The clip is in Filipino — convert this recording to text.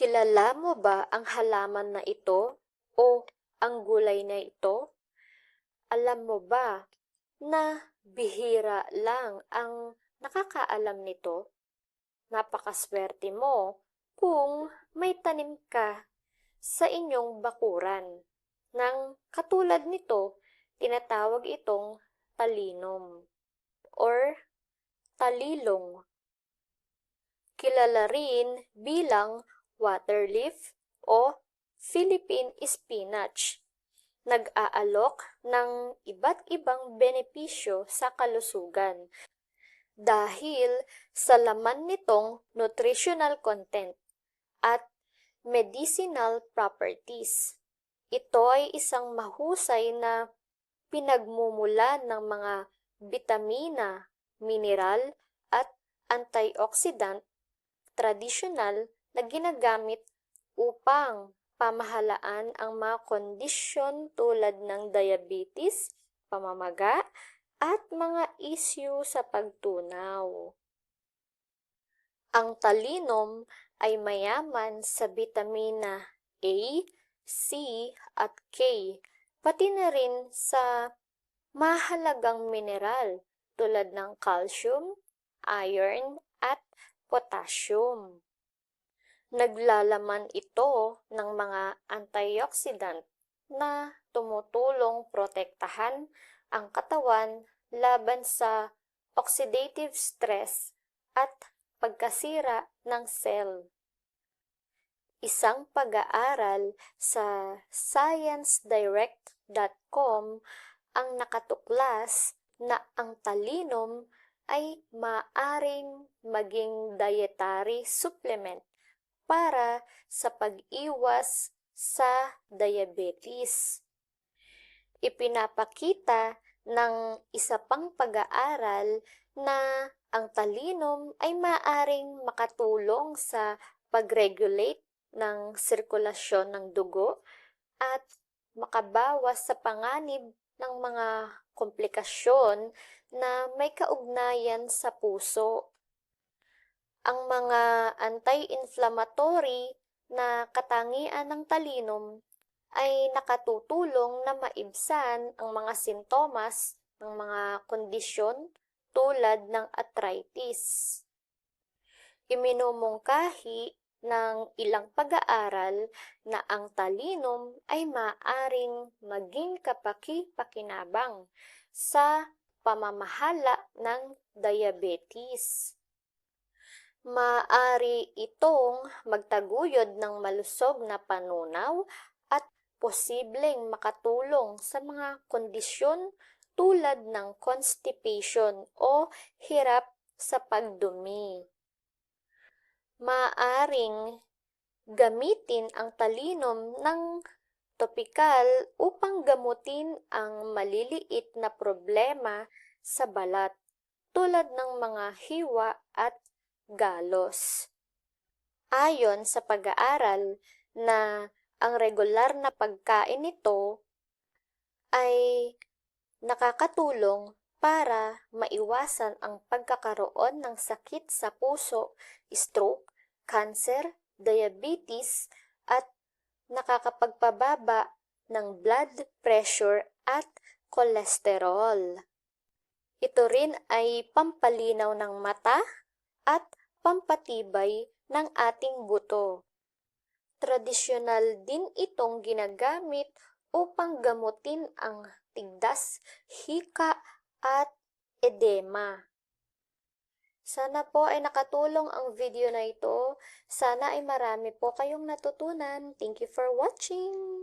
Kilala mo ba ang halaman na ito o ang gulay na ito? Alam mo ba na bihira lang ang nakakaalam nito? Napakaswerte mo kung may tanim ka sa inyong bakuran. Nang katulad nito, tinatawag itong talinom or talilong. Kilala rin bilang waterleaf o Philippine spinach. Nag-aalok ng iba't ibang benepisyo sa kalusugan dahil sa laman nitong nutritional content at medicinal properties. Ito ay isang mahusay na pinagmumula ng mga bitamina, mineral at antioxidant tradisyonal na ginagamit upang pamahalaan ang mga kondisyon tulad ng diabetes, pamamaga, at mga issue sa pagtunaw. Ang talinom ay mayaman sa bitamina A, C, at K, pati na rin sa mahalagang mineral tulad ng calcium, iron, at potassium. Naglalaman ito ng mga antioxidant na tumutulong protektahan ang katawan laban sa oxidative stress at pagkasira ng cell. Isang pag-aaral sa sciencedirect.com ang nakatuklas na ang talinom ay maaring maging dietary supplement para sa pag-iwas sa diabetes. Ipinapakita ng isa pang pag-aaral na ang talinom ay maaring makatulong sa pag-regulate ng sirkulasyon ng dugo at makabawas sa panganib ng mga komplikasyon na may kaugnayan sa puso. Ang mga anti-inflammatory na katangian ng talinom ay nakatutulong na maibsan ang mga sintomas ng mga kondisyon tulad ng arthritis. Iminumungkahi ng ilang pag-aaral na ang talinom ay maaring maging kapaki-pakinabang sa pamamahala ng diabetes. Maari itong magtaguyod ng malusog na panunaw at posibleng makatulong sa mga kondisyon tulad ng constipation o hirap sa pagdumi. Maaring gamitin ang talinom ng topikal upang gamutin ang maliliit na problema sa balat tulad ng mga hiwa at galos. Ayon sa pag-aaral na ang regular na pagkain nito ay nakakatulong para maiwasan ang pagkakaroon ng sakit sa puso, stroke, cancer, diabetes, at nakakapagpababa ng blood pressure at kolesterol. Ito rin ay pampalinaw ng mata at pampatibay ng ating buto. Tradisyonal din itong ginagamit upang gamutin ang tigdas, hika at edema. Sana po ay nakatulong ang video na ito. Sana ay marami po kayong natutunan. Thank you for watching!